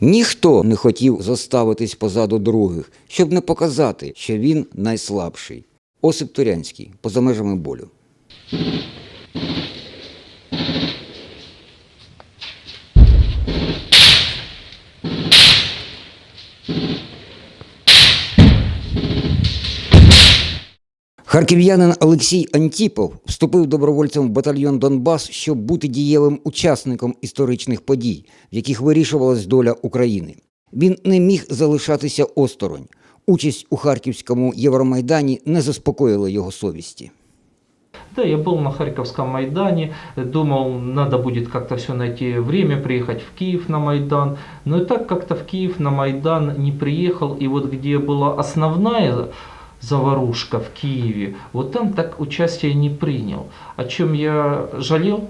Ніхто не хотів зоставитись позаду других, щоб не показати, що він найслабший. Осип Турянський поза межами болю. Харків'янин Олексій Антіпов вступив добровольцем в батальйон Донбас, щоб бути дієвим учасником історичних подій, в яких вирішувалась доля України. Він не міг залишатися осторонь. Участь у харківському Євромайдані не заспокоїла його совісті. Да, я был на Харьковском Майдане, думал, надо будет как-то все найти время, приехать в Киев на Майдан. Но и так как-то в Киев на Майдан не приехал, и вот где была основная заварушка в Киеве, вот там так участие не принял. О чем я жалел,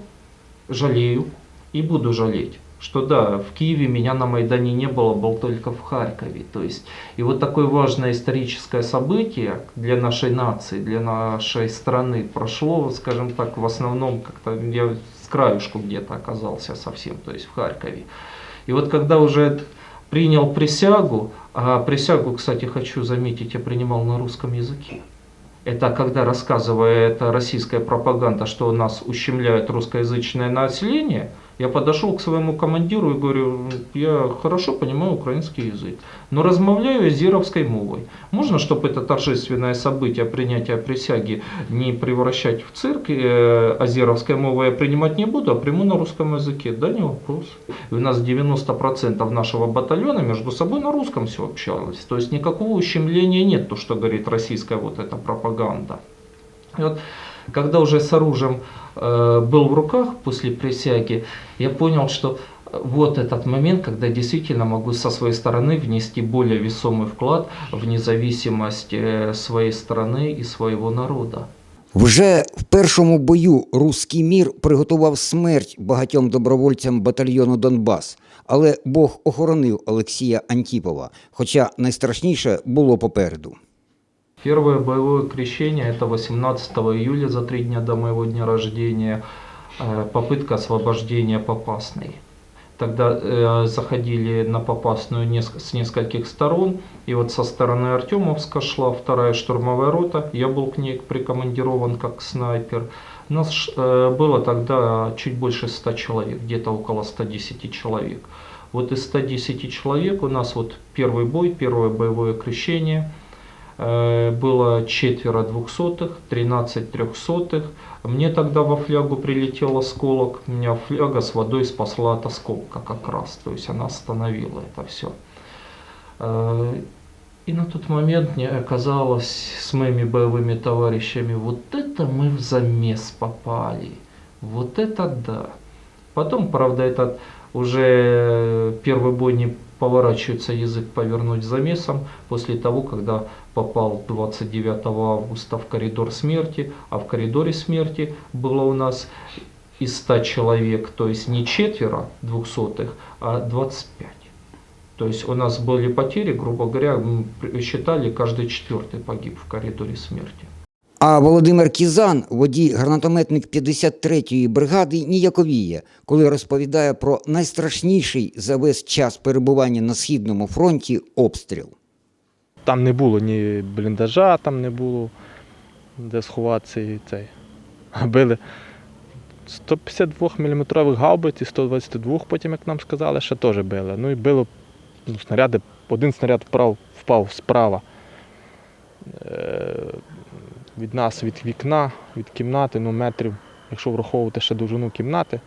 жалею и буду жалеть. Что да, в Киеве меня на Майдане не было, был только в Харькове. То есть, и вот такое важное историческое событие для нашей нации, для нашей страны прошло, скажем так, в основном как-то я с краюшку где-то оказался совсем, то есть в Харькове. И вот когда уже принял присягу, а присягу, кстати, хочу заметить, я принимал на русском языке. Это когда рассказывает российская пропаганда, что у нас ущемляют русскоязычное население, я подошел к своему командиру и говорю, я хорошо понимаю украинский язык, но размовляю азеровской мовой. Можно, чтобы это торжественное событие принятия присяги не превращать в цирк, э, азеровской мовой я принимать не буду, а приму на русском языке? Да, не вопрос. У нас 90% нашего батальона между собой на русском все общалось. То есть никакого ущемления нет, то, что говорит российская вот эта пропаганда. И вот когда уже с оружием э, был в руках после присяги, я понял, что вот этот момент, когда действительно могу со своей стороны внести более весомый вклад в независимость э, своей страны и своего народа. Вже в першому бою руський мір приготував смерть багатьом добровольцям батальйону Донбас, але Бог охоронив Олексія Антіпова, хоча найстрашніше було попереду. Первое боевое крещение это 18 июля за три дня до моего дня рождения. э, Попытка освобождения Попасной. Тогда э, заходили на Попасную неск- с нескольких сторон. И вот со стороны Артемовска шла вторая штурмовая рота. Я был к ней прикомандирован как снайпер. Нас э, было тогда чуть больше 100 человек, где-то около 110 человек. Вот из 110 человек у нас вот первый бой, первое боевое крещение – было четверо двухсотых, 13 трехсотых. Мне тогда во флягу прилетел осколок. Меня фляга с водой спасла от осколка как раз. То есть она остановила это все. И на тот момент мне оказалось с моими боевыми товарищами, вот это мы в замес попали. Вот это да. Потом, правда, этот уже первый бой не поворачивается язык повернуть замесом после того, когда попал 29 августа в коридор смерти, а в коридоре смерти было у нас из 100 человек, то есть не четверо двухсотых, а 25. То есть у нас были потери, грубо говоря, мы считали, каждый четвертый погиб в коридоре смерти. А Володимир Кізан, водій гранатометник 53-ї бригади, ніяковіє, коли розповідає про найстрашніший за весь час перебування на східному фронті обстріл. Там не було ні бліндажа, там не було де сховатися і цей. А били 152 мм гаубиць і 122 потім, як нам сказали, ще теж били. Ну і било ну, снаряди, один снаряд впав, впав справа. Е, від нас, від вікна, від кімнати, ну метрів, якщо враховувати ще довжину кімнати,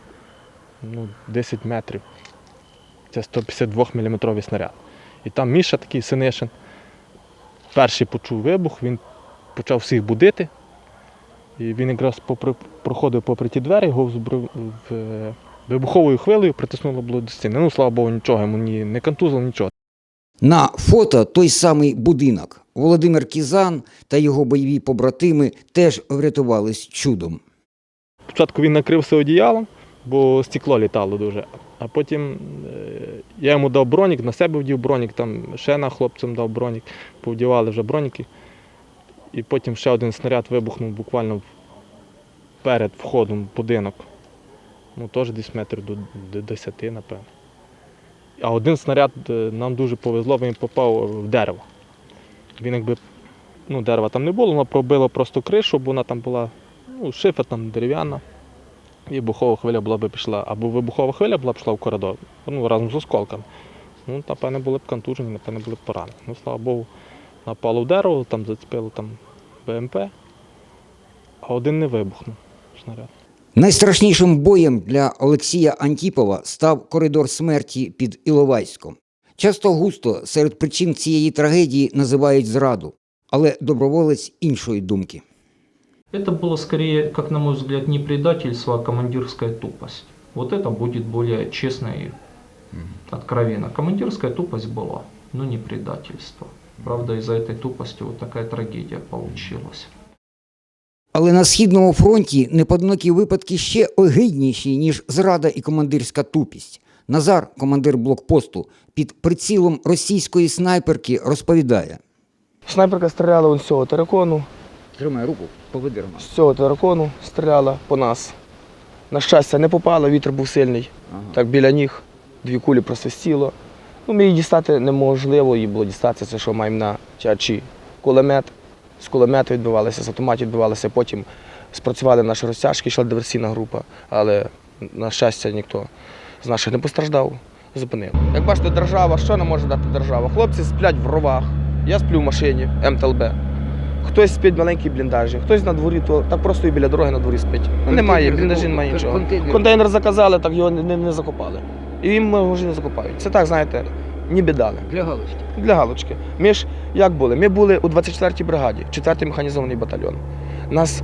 ну 10 метрів. Це 152 мм снаряд. І там Міша такий синишин перший почув вибух, він почав всіх будити. І він якраз попри, проходив попри ті двері, його збрив, в, е, вибуховою хвилею притиснуло було до стіни. Ну, слава Богу, нічого йому ні, не контузило, нічого. На фото той самий будинок. Володимир Кізан та його бойові побратими теж врятувались чудом. Спочатку він накрився одіялом, бо стекло літало дуже. А потім е, я йому дав бронік, на себе вдів бронік, там ще на хлопцям дав бронік, повдівали вже броніки. І потім ще один снаряд вибухнув буквально перед входом в будинок. Ну, теж десь метр до, до 10, напевно. А один снаряд е, нам дуже повезло, він попав в дерево. Він якби, ну, дерева там не було, воно пробило просто кришу, бо вона там була, ну, шифер там дерев'яна. І хвиля була б пішла. Або вибухова хвиля була б пішла в коридор, ну, разом з осколками. Ну, напевне, були б контужені, напевне, були б поранені. Ну, слава Богу, напало в дерево, там зацепило там БМП, а один не вибухнув снаряд. Найстрашнішим боєм для Олексія Антіпова став коридор смерті під Іловайськом. Часто густо серед причин цієї трагедії називають зраду, але доброволець іншої думки. Это было скорее, как на мой взгляд, не предательство, а командирская тупость. Вот это будет более честно и откровенно. Командирская тупость была, но не предательство. Правда, из-за этой тупости вот такая трагедия получилась. Але на східному фронті неподнокі випадки ще огидніші, ніж зрада і командирська тупість. Назар, командир блокпосту, під прицілом російської снайперки розповідає: Снайперка стріляла он з цього теракону, Тримай руку, поведи з цього теракону стріляла по нас. На щастя, не попала, вітер був сильний. Так біля ніг дві кулі просвистіло. Ну, ми її дістати неможливо, її було дістатися, це що маємо на чачі кулемет. З кулемета відбивалися, з автоматів відбивалися, потім спрацювали наші розтяжки, йшла диверсійна група, але, на щастя, ніхто з наших не постраждав, зупинив. Як бачите, держава, що нам може дати держава? Хлопці сплять в ровах, я сплю в машині МТЛБ. Хтось спить в маленькій бліндажі, хтось на дворі, то так просто і біля дороги на дворі спить. Ну, немає, бліндажі немає нічого. Контейнер заказали, так його не, не, не закопали. І їм ми вже не закопають. Це так, знаєте, ніби дали. Для галочки. Для галочки. Ми ж як були? Ми були у 24-й бригаді, 4-й механізований батальйон. Нас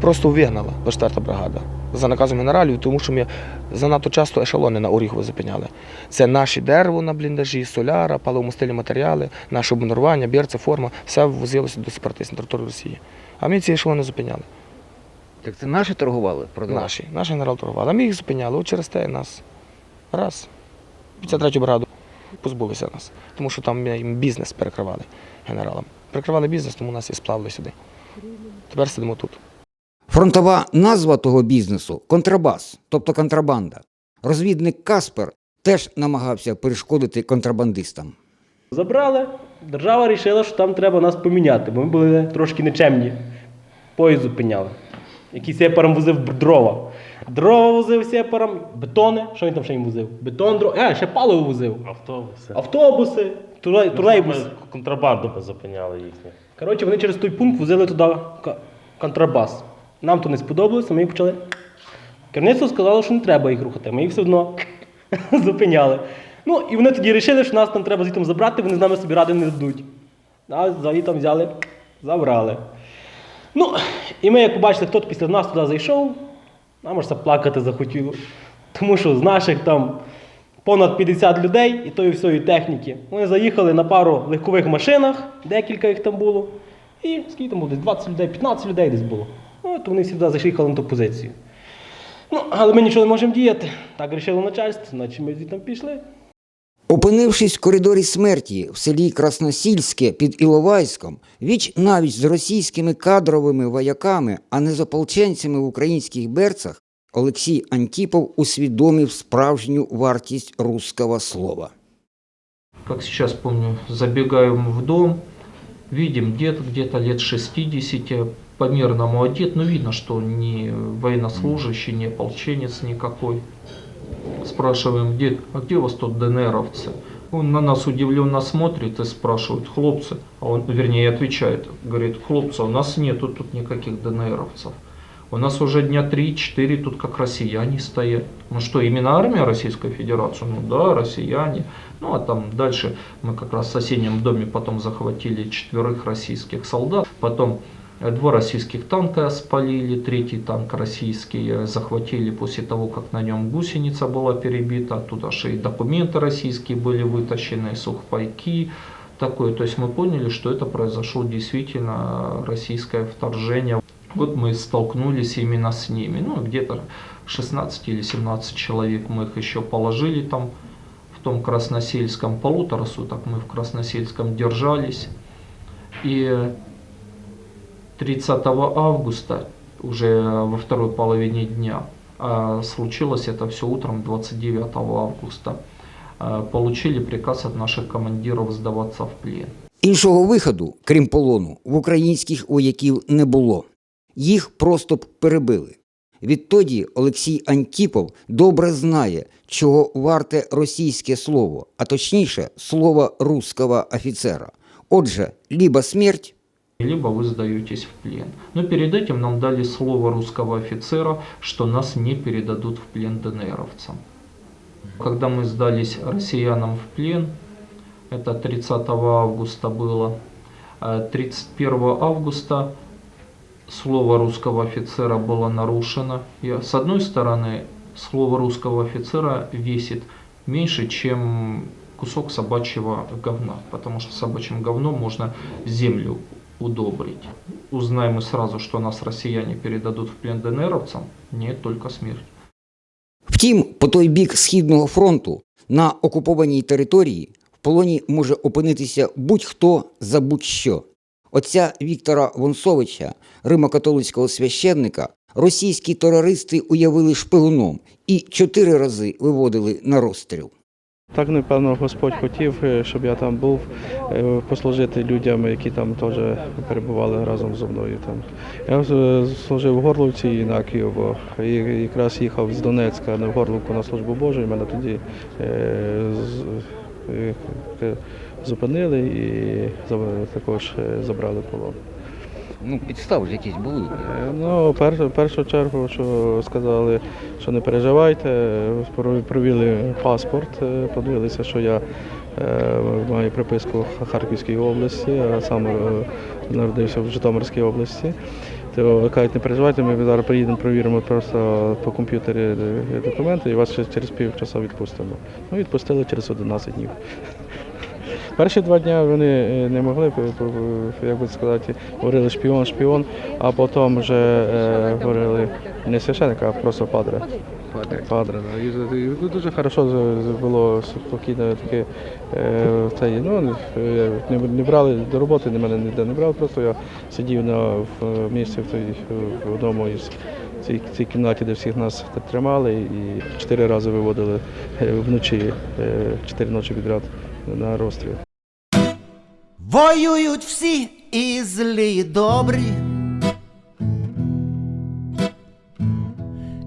просто вигнала 24-та бригада за наказом генералів, тому що ми занадто часто ешелони на Оріхово зупиняли. Це наші дерево на бліндажі, соляра, паливомастильні матеріали, наше обмунурування, бірця, форма, все ввозилося до сепаратистів на територію Росії. А ми ці ешелони зупиняли. Так це наші торгували? Наші, наш генерал торгував. А ми їх зупиняли. От через те нас раз. 53-ю бригаду позбулися нас. Тому що там їм бізнес перекривали генералам. Перекривали бізнес, тому нас і сплавили сюди. Тепер сидимо тут. Фронтова назва того бізнесу контрабас, тобто контрабанда. Розвідник Каспер теж намагався перешкодити контрабандистам. Забрали, держава вирішила, що там треба нас поміняти, бо ми були трошки нечемні. Поїзд зупиняли. Який сепаром возив дрова. Дрова возив сепаром, бетони. Що він там ще їм возив? Бетон, дрова. А, ще паливо возив. Автобуси. Автобуси, тролей- тролейбуси. Ми Контрабанду позупиняли їхню. Коротше, вони через той пункт возили туди контрабас. Нам то не сподобалося, ми їх почали. Керівництво сказало, що не треба їх рухати, ми їх все одно зупиняли. Ну, і вони тоді вирішили, що нас там треба звідти забрати, вони з нами собі ради не дадуть. А звідти взяли, забрали. Ну, і ми, як побачили, хто після нас туди зайшов, нам аж це плакати захотіло. Тому що з наших там понад 50 людей і тої всієї техніки. Вони заїхали на пару легкових машинах, декілька їх там було. І скільки там було? Десь 20 людей, 15 людей десь було. Ну, от вони всі туди зайшли на ту позицію. Ну, але ми нічого не можемо діяти. Так вирішило начальство, значить ми звідти пішли. Опинившись в коридорі смерті в селі Красносільське під Іловайськом, віч навіть з російськими кадровими вояками, а не з ополченцями в українських берцах, Олексій Антіпов усвідомив справжню вартість русского слова. Как сейчас помню, забегаем в дом, видим дед где-то лет 60, по-мирному одет, но видно, что не военнослужащий, не ополченец никакой. Спрашиваем, дед, а где у вас тут ДНРовцы? Он на нас удивленно смотрит и спрашивает, хлопцы, а он, вернее, отвечает, говорит, хлопцы, у нас нету тут никаких ДНРовцев. У нас уже дня 3-4 тут как россияне стоят. Ну что, именно армия Российской Федерации? Ну да, россияне. Ну а там дальше мы как раз в соседнем доме потом захватили четверых российских солдат. Потом два российских танка спалили, третий танк российский захватили после того, как на нем гусеница была перебита. Оттуда же и документы российские были вытащены, сухпайки. Такое. То есть мы поняли, что это произошло действительно российское вторжение. Вот мы столкнулись именно с ними. Ну, где-то 16 или 17 человек мы их еще положили там в том Красносельском. Полутора суток мы в Красносельском держались. И 30 августа, уже во второй половине дня, а случилось это все утром 29 августа, э, получили приказ от наших командиров сдаваться в плен. Іншого виходу, крім полону, в українських вояків не було. Їх просто б перебили. Відтоді Олексій Антіпов добре знає, чого варте російське слово, а точніше слово русского офіцера. Отже, либо смерть, Либо вы сдаетесь в плен. Но перед этим нам дали слово русского офицера, что нас не передадут в плен ДНРовцам. Когда мы сдались россиянам в плен, это 30 августа было, э, 31 августа слово русского офицера было нарушено. И, с одной стороны, слово русского офицера весит меньше, чем кусок собачьего говна, потому что собачьим говном можно землю удобрить. Узнаем мы сразу, что нас россияне передадут в плен ДНРовцам, нет, только смерть. Втім, по той бік Східного фронту на окупованій території в полоні може опинитися будь-хто за будь-що. Отця Віктора Вонсовича, римокатолицького священника, російські терористи уявили шпигуном і чотири рази виводили на розстріл. Так, напевно, Господь хотів, е, щоб я там був, е, послужити людям, які там теж перебували разом зі мною. Там. Я е, служив в Горловці і на Києво. І якраз їхав з Донецька на Горловку на службу Божу, і мене тоді зупинили і також забрали полон. Ну, підстави ж якісь були. Е, Ну, пер, в першу чергу, що сказали, що не переживайте, про- провели паспорт, е, подивилися, що я е, маю приписку в Харківській області, а сам народився в Житомирській області. То кажуть, не переживайте, ми зараз приїдемо, провіримо просто по комп'ютері документи і вас через півчаса відпустимо. Ну, відпустили через 11 днів. Перші два дні вони е, не могли, п- як би сказати, говорили шпіон, шпіон, а потім вже е, говорили не священник, а просто падре. Падре. да. І, і дуже хорошо було спокійно таке. Е, цей, ну, е, не, не брали до роботи, мене ніде не брали, просто я сидів на в місці в, той, в одному із цій, цій кімнаті, де всіх нас тримали, і чотири рази виводили е, вночі, е, чотири ночі підряд на розстріл. Воюють всі і злі, і добрі.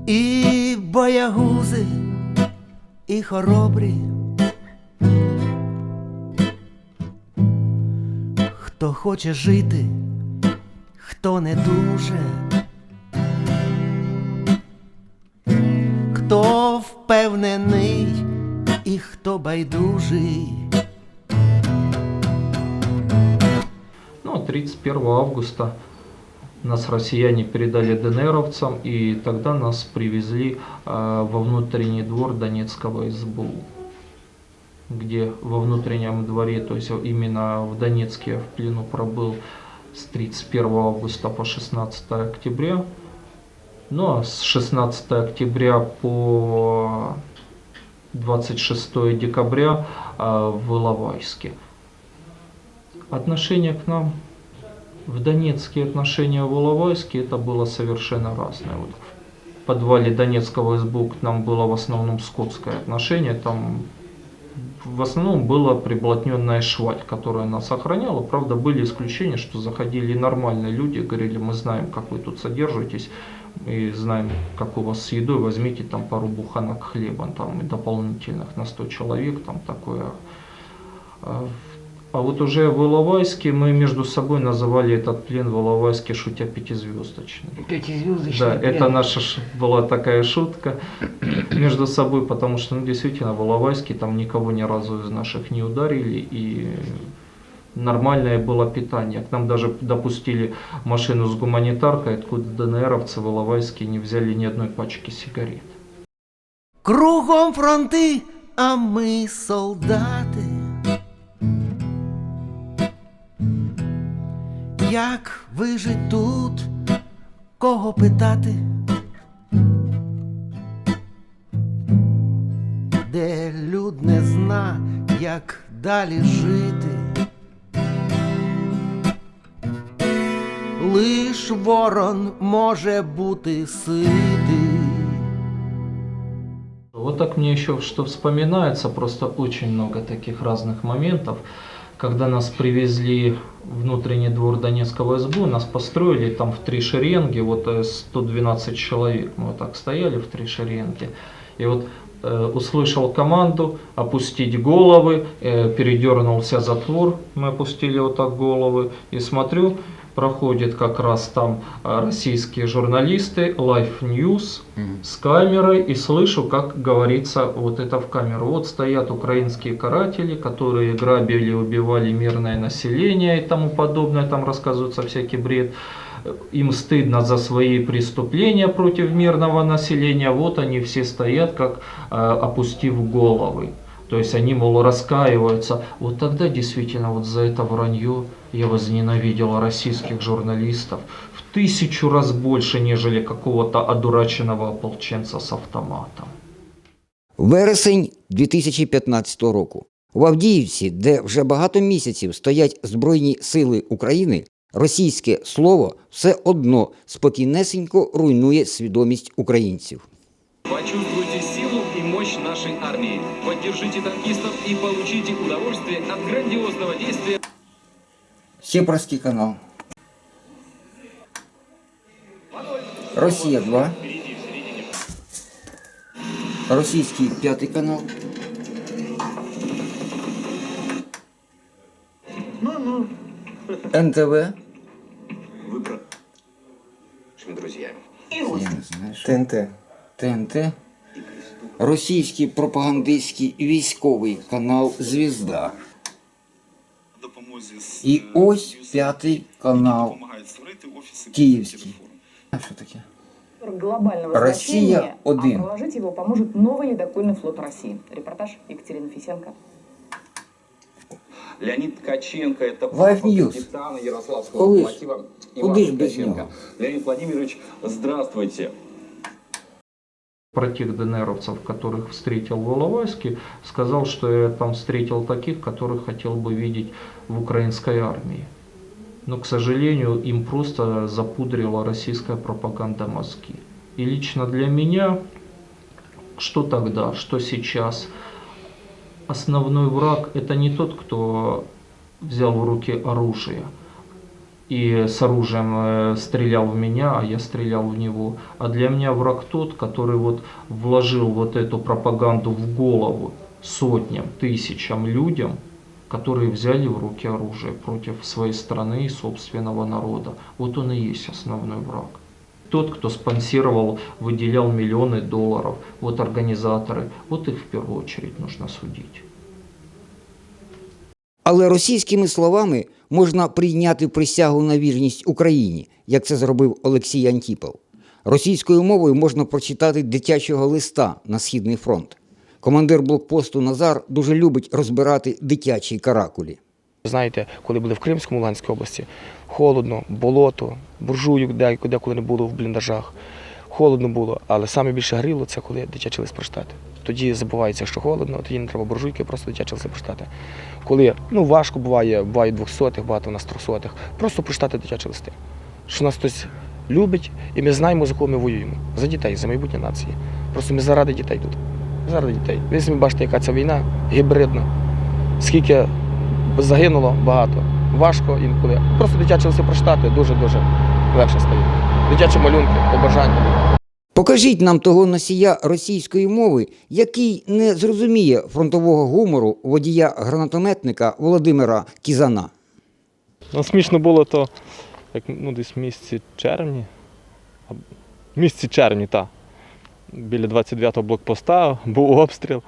І боягузи, і хоробрі. Хто хоче жити, хто не дуже. Хто впевнений і хто байдужий. Ну, а 31 августа нас россияне передали ДНРовцам, и тогда нас привезли э, во внутренний двор Донецкого СБУ, где во внутреннем дворе, то есть именно в Донецке я в плену пробыл с 31 августа по 16 октября. Ну а с 16 октября по 26 декабря э, в Иловайске. Отношение к нам в Донецке и отношение в Иловайске это было совершенно разное. Вот в подвале Донецкого СБУ к нам было в основном скотское отношение. Там в основном была приблотненная шваль, которая нас охраняла. Правда, были исключения, что заходили нормальные люди, говорили, мы знаем, как вы тут содержитесь, и знаем, как у вас с едой, возьмите там пару буханок хлеба, там и дополнительных на 100 человек, там такое. А вот уже в Иловайске мы между собой называли этот плен в Иловайске шутя пятизвездочный. Да, это наша была такая шутка между собой, потому что ну, действительно в Иловайске там никого ни разу из наших не ударили и нормальное было питание. К нам даже допустили машину с гуманитаркой, откуда ДНРовцы в Иловайске не взяли ни одной пачки сигарет. Кругом фронти, а ми солдати. Як вижить тут, кого питати? Де люд не зна, як далі жити. Лиш ворон може бути ситий. Вот так мне еще что вспоминается, просто очень много таких разных моментов. Когда нас привезли внутренний двор Донецкого СБУ, нас построили там в три шеренги, вот э, 112 человек, мы вот так стояли в три шеренги. И вот э, услышал команду опустить головы, э, передернулся затвор, мы опустили вот так головы, и смотрю, проходит как раз там э, российские журналисты, Life News, с камерой и слышу, как говорится вот это в камеру. Вот стоят украинские каратели, которые грабили, убивали мирное население и тому подобное, там рассказывается всякий бред. Им стыдно за свои преступления против мирного населения. Вот они все стоят, как э, опустив головы. То есть они, мол, раскаиваются. Вот тогда действительно вот за это вранье я возненавидел российских журналистов в тысячу раз больше, нежели какого-то одураченного ополченца с автоматом. Вересень 2015 року. В Авдіївці, де вже багато місяців стоять Збройні сили України, російське слово все одно спокійнесенько руйнує свідомість українців. Почувствуйте Поддержите танкистов и получите удовольствие от грандиозного действия. Сепарський канал. Росія 2. Російський п'ятий канал. НТВ. Я не знаю, що. ТНТ. ТНТ Російський пропагандистський військовий канал Звізда. І ось п'ятий канал Київський. А що таке? глобального Россия значения, а один. проложить его поможет новый ледокольный флот России. Репортаж Екатерины Фисенко. Леонид Ткаченко, это Life папа News. капитана Ярославского Коли ж- локомотива куди ж Ивана без Ткаченко. нього? Леонид Владимирович, здравствуйте. Про тех ДНРовцев, которых встретил в Иловайске, сказал, что я там встретил таких, которых хотел бы видеть в украинской армии. Но, к сожалению, им просто запудрила российская пропаганда мозги. И лично для меня, что тогда, что сейчас, основной враг это не тот, кто взял в руки оружие и с оружием э, стрелял в меня, а я стрелял в него. А для меня враг тот, который вот вложил вот эту пропаганду в голову сотням, тысячам людям, которые взяли в руки оружие против своей страны и собственного народа. Вот он и есть основной враг. Тот, кто спонсировал, выделял миллионы долларов, вот организаторы, вот их в первую очередь нужно судить. Але російськими словами можна прийняти присягу на вірність Україні, як це зробив Олексій Антіпов. Російською мовою можна прочитати дитячого листа на Східний фронт. Командир блокпосту Назар дуже любить розбирати дитячі каракулі. Знаєте, коли були в Кримському Луганській області, холодно, болото, буржуйок де, деколи не було в бліндажах. Холодно було, але саме більше гріло це коли дитячий лист прочитати. Тоді забувається, що холодно, тоді не треба буржуйки, просто дитячий лист прочитати. Коли ну, важко буває, буває двохсотих, багато у нас трьохсотих, просто прочитати дитячі листи. Що нас хтось любить, і ми знаємо, за кого ми воюємо. За дітей, за майбутнє нації. Просто ми заради дітей тут. Заради дітей. Ви самі бачите, яка ця війна гібридна. Скільки загинуло багато. Важко інколи. Просто дитячі листи прочитати дуже-дуже легше стає. Дитячі малюнки, побажання. Покажіть нам того носія російської мови, який не зрозуміє фронтового гумору водія гранатометника Володимира Кізана. Ну, смішно було то, як ну, десь в місяці червні. В місяці червні, так. Біля 29-го блокпоста був обстріл.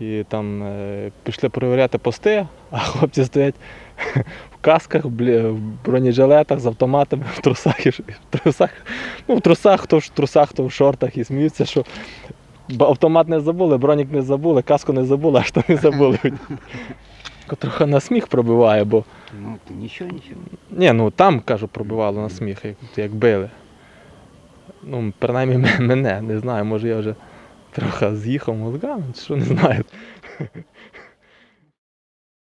І там е, пішли перевіряти пости, а хлопці стоять в касках, в бронежилетах з автоматами, в трусах, і в трусах, ну, в трусах, хто в трусах, хто в шортах, і сміються, що автомат не забули, бронік не забули, каску не забули, а що не забули. Трохи на сміх пробиває, бо Ну, нічого, нічого. ні, ну там, кажу, пробивало на сміх, як, як били. Ну, принаймні мене, не знаю, може я вже трохи з'їхав мозгами, що не знаю.